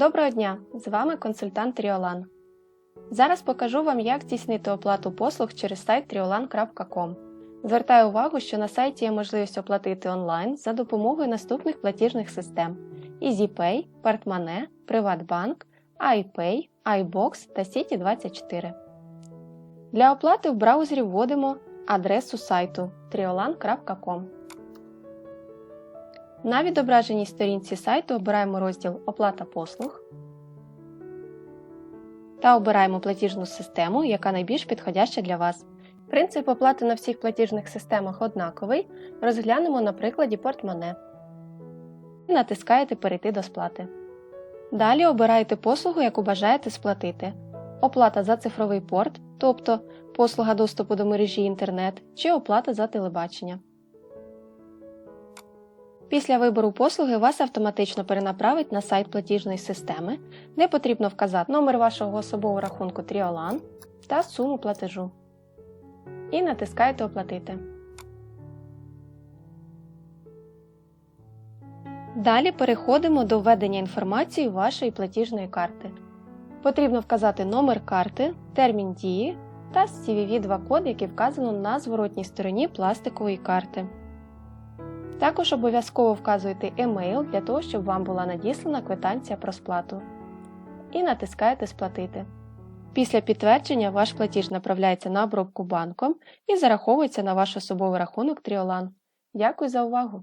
Доброго дня! З вами консультант Тріолан. Зараз покажу вам, як здійснити оплату послуг через сайт triolan.com. Звертаю увагу, що на сайті є можливість оплатити онлайн за допомогою наступних платіжних систем: EasyPay, Partmane, PrivatBank, iPay, iBox та City24. Для оплати в браузері вводимо адресу сайту triolan.com. На відображеній сторінці сайту обираємо розділ Оплата послуг та обираємо платіжну систему, яка найбільш підходяща для вас. Принцип оплати на всіх платіжних системах однаковий. Розглянемо на прикладі портмоне. Натискаєте Перейти до сплати. Далі обираєте послугу, яку бажаєте сплатити. Оплата за цифровий порт, тобто послуга доступу до мережі інтернет, чи оплата за телебачення. Після вибору послуги вас автоматично перенаправить на сайт платіжної системи, де потрібно вказати номер вашого особового рахунку Triolan та суму платежу. І натискаєте Оплатити. Далі переходимо до введення інформації вашої платіжної карти. Потрібно вказати номер карти, термін дії та CVV2 код, який вказано на зворотній стороні пластикової карти. Також обов'язково вказуєте емейл для того, щоб вам була надіслана квитанція про сплату. І натискаєте Сплатити. Після підтвердження ваш платіж направляється на обробку банком і зараховується на ваш особовий рахунок Тріолан. Дякую за увагу!